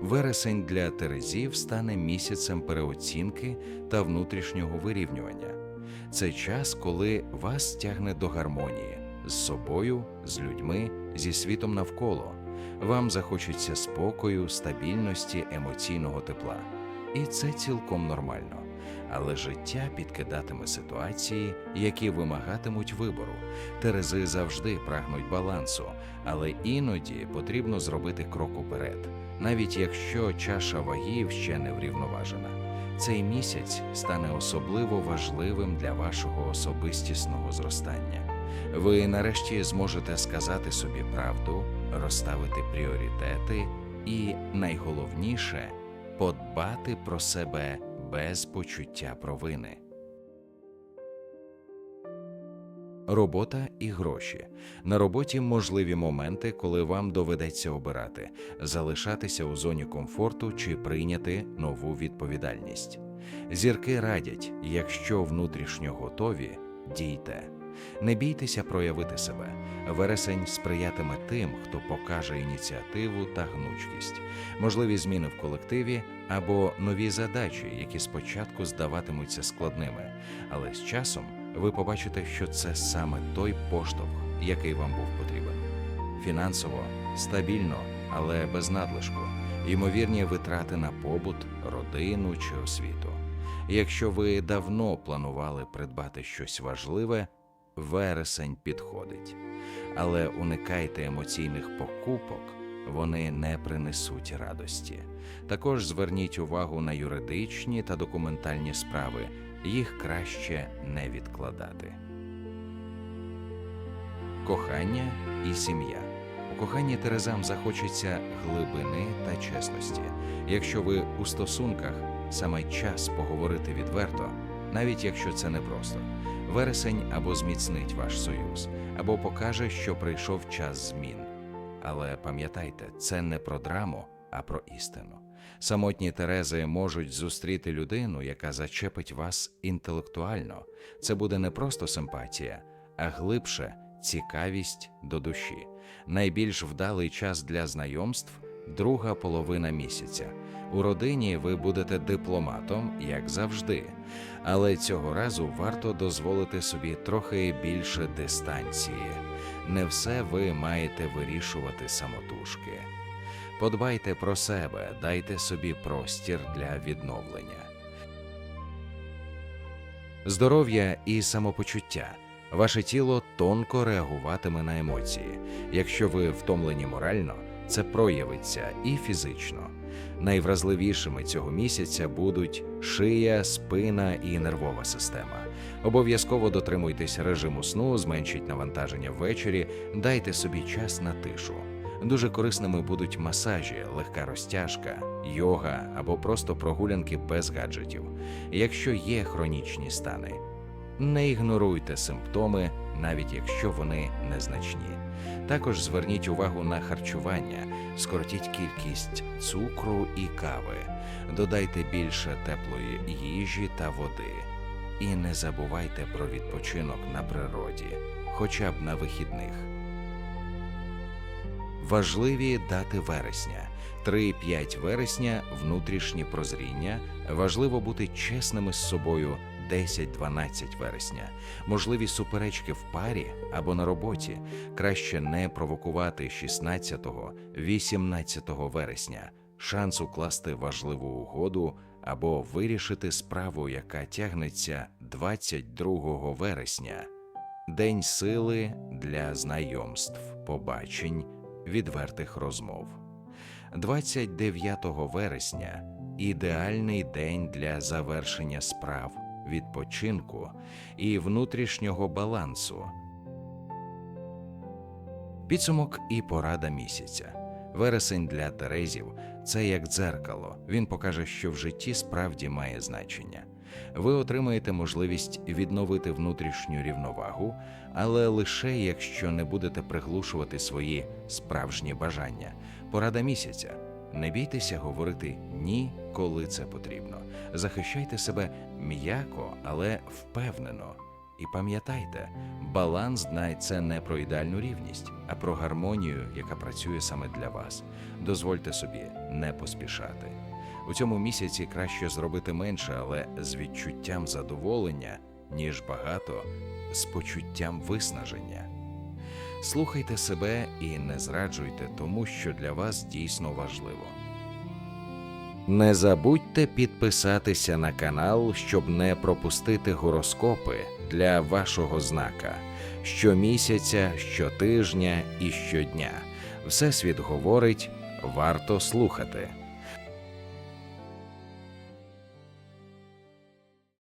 Вересень для Терезів стане місяцем переоцінки та внутрішнього вирівнювання. Це час, коли вас тягне до гармонії з собою, з людьми, зі світом навколо. Вам захочеться спокою, стабільності, емоційного тепла. І це цілком нормально. Але життя підкидатиме ситуації, які вимагатимуть вибору. Терези завжди прагнуть балансу, але іноді потрібно зробити крок уперед, навіть якщо чаша вагів ще не врівноважена. Цей місяць стане особливо важливим для вашого особистісного зростання. Ви нарешті зможете сказати собі правду, розставити пріоритети і, найголовніше, подбати про себе без почуття провини. Робота і гроші. На роботі можливі моменти, коли вам доведеться обирати, залишатися у зоні комфорту чи прийняти нову відповідальність. Зірки радять, якщо внутрішньо готові, дійте. Не бійтеся проявити себе. Вересень сприятиме тим, хто покаже ініціативу та гнучкість, можливі зміни в колективі або нові задачі, які спочатку здаватимуться складними, але з часом ви побачите, що це саме той поштовх, який вам був потрібен. Фінансово стабільно, але без надлишку, ймовірні витрати на побут, родину чи освіту. Якщо ви давно планували придбати щось важливе, вересень підходить. Але уникайте емоційних покупок, вони не принесуть радості. Також зверніть увагу на юридичні та документальні справи, їх краще не відкладати. Кохання і сім'я. У коханні Терезам захочеться глибини та чесності. Якщо ви у стосунках, саме час поговорити відверто, навіть якщо це непросто. Вересень або зміцнить ваш союз, або покаже, що прийшов час змін. Але пам'ятайте, це не про драму, а про істину. Самотні Терези можуть зустріти людину, яка зачепить вас інтелектуально. Це буде не просто симпатія, а глибше цікавість до душі. Найбільш вдалий час для знайомств друга половина місяця. У родині ви будете дипломатом, як завжди. Але цього разу варто дозволити собі трохи більше дистанції. Не все ви маєте вирішувати самотужки. Подбайте про себе, дайте собі простір для відновлення. Здоров'я і самопочуття. Ваше тіло тонко реагуватиме на емоції. Якщо ви втомлені морально, це проявиться і фізично. Найвразливішими цього місяця будуть шия, спина і нервова система. Обов'язково дотримуйтесь режиму сну, зменшіть навантаження ввечері, дайте собі час на тишу. Дуже корисними будуть масажі, легка розтяжка, йога або просто прогулянки без гаджетів, якщо є хронічні стани. Не ігноруйте симптоми, навіть якщо вони незначні. Також зверніть увагу на харчування, скоротіть кількість цукру і кави, додайте більше теплої їжі та води. І не забувайте про відпочинок на природі, хоча б на вихідних. Важливі дати вересня. 3-5 вересня внутрішнє прозріння. Важливо бути чесними з собою 10-12 вересня. Можливі суперечки в парі або на роботі. Краще не провокувати 16-18 вересня. Шанс укласти важливу угоду або вирішити справу, яка тягнеться 22 вересня. День сили для знайомств, побачень, відвертих розмов. 29 вересня ідеальний день для завершення справ, відпочинку і внутрішнього балансу. Підсумок і порада місяця. Вересень для Терезів це як дзеркало. Він покаже, що в житті справді має значення. Ви отримаєте можливість відновити внутрішню рівновагу, але лише якщо не будете приглушувати свої справжні бажання. Порада місяця. Не бійтеся говорити ні, коли це потрібно. Захищайте себе м'яко, але впевнено. І пам'ятайте, баланс дна це не про ідеальну рівність, а про гармонію, яка працює саме для вас. Дозвольте собі не поспішати. У цьому місяці краще зробити менше, але з відчуттям задоволення, ніж багато з почуттям виснаження. Слухайте себе і не зраджуйте тому, що для вас дійсно важливо. Не забудьте підписатися на канал, щоб не пропустити гороскопи для вашого знака щомісяця, щотижня і щодня. Всесвіт говорить, варто слухати.